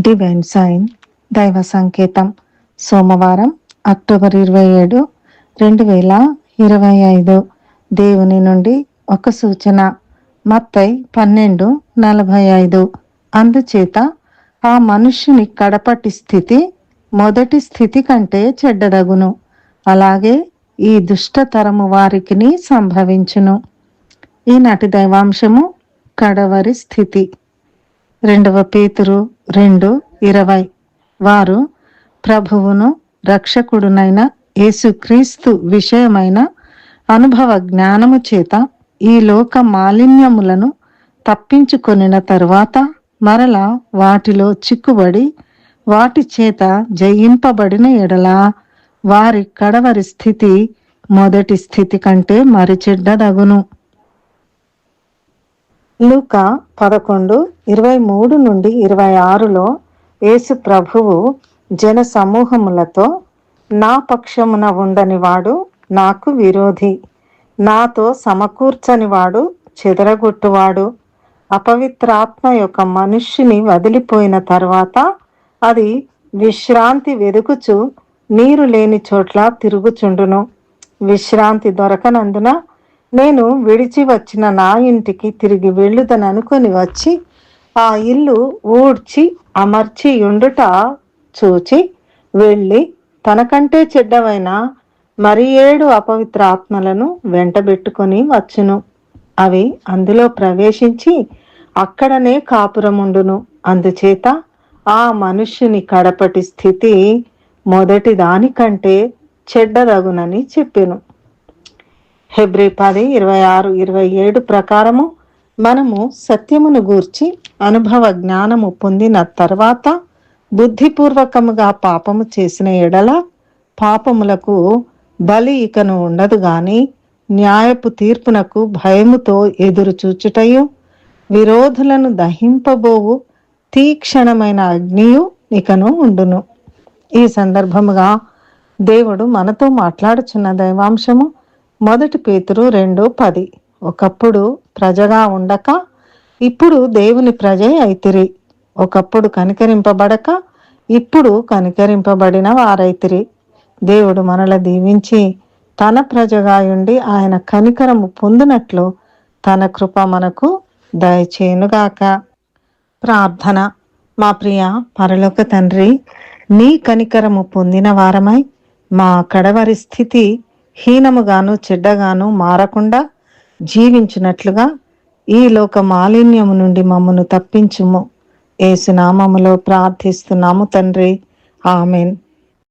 Divine sign దైవ సంకేతం. సోమవారం అక్టోబర్ ఇరవై ఏడు రెండు వేల ఇరవై ఐదు. దేవుని నుండి ఒక సూచన. మత్తై పన్నెండు నలభై ఐదు. అందుచేత ఆ మనుష్యుని కడపటి స్థితి మొదటి స్థితి కంటే చెడ్డదగును. అలాగే ఈ దుష్టతరము వారికిని సంభవించును. ఈనాటి దైవాంశము కడవరి స్థితి. రెండవ పేతురు రెండు ఇరవై. వారు ప్రభువును రక్షకుడునైన యేసుక్రీస్తు విషయమైన అనుభవ జ్ఞానము చేత ఈ లోక మాలిన్యములను తప్పించుకొనిన తరువాత మరల వాటిలో చిక్కుబడి వాటి చేత జయింపబడిన ఎడల వారి కడవరి స్థితి మొదటి స్థితి కంటే మరి చెడ్డదగును. లూక పదకొండు ఇరవై మూడు నుండి ఇరవై ఆరులో యేసు ప్రభువు జన సమూహములతో నా పక్షమున ఉండని వాడు నాకు విరోధి. నాతో సమకూర్చని వాడు చెదరగొట్టువాడు. అపవిత్రాత్మ యొక్క మనుష్యుని వదిలిపోయిన తర్వాత అది విశ్రాంతి వెదుకుచు నీరు లేని చోట్ల తిరుగుచుండును. విశ్రాంతి దొరకనందున నేను విడిచి వచ్చిన నా ఇంటికి తిరిగి వెళ్ళుదననుకొని వచ్చి ఆ ఇల్లు ఊడ్చి అమర్చి ఉండుట చూచి వెళ్ళి తనకంటే చెడ్డవైన మరి ఏడు అపవిత్ర ఆత్మలను వెంటబెట్టుకొని వచ్చును. అవి అందులో ప్రవేశించి అక్కడనే కాపురముండును. అందుచేత ఆ మనుష్యుని కడపటి స్థితి మొదటి దానికంటే చెడ్డదగునని చెప్పెను. హెబ్రి పది ఇరవై ఆరు ఇరవై ఏడు ప్రకారము మనము సత్యమును గూర్చి అనుభవ జ్ఞానము పొందిన తర్వాత బుద్ధిపూర్వకముగా పాపము చేసిన ఎడల పాపములకు బలి ఇకను ఉండదు గాని న్యాయపు తీర్పునకు భయముతో ఎదురు చూచుటయు విరోధులను దహింపబోవు తీక్షణమైన అగ్నియు ఇకను ఉండును. ఈ సందర్భముగా దేవుడు మనతో మాట్లాడుచున్న దైవాంశము మొదటి పేతురు రెండు పది. ఒకప్పుడు ప్రజగా ఉండక ఇప్పుడు దేవుని ప్రజే అయితిరి. ఒకప్పుడు కనికరింపబడక ఇప్పుడు కనికరింపబడిన వారైతిరి. దేవుడు మనల దీవించి తన ప్రజగా ఉండి ఆయన కనికరము పొందినట్లు తన కృప మనకు దయచేనుగాక ప్రార్థన. మా ప్రియ పరలోక తండ్రి నీ కనికరము పొందిన వారమై మా కడవరి స్థితి హీనముగాను చెడ్డగాను మారకుండా జీవించినట్లుగా ఈ లోక మాలిన్యము నుండి మమ్మను తప్పించుము. ఏసునామములో ప్రార్థిస్తున్నాము తండ్రి. ఆమెన్.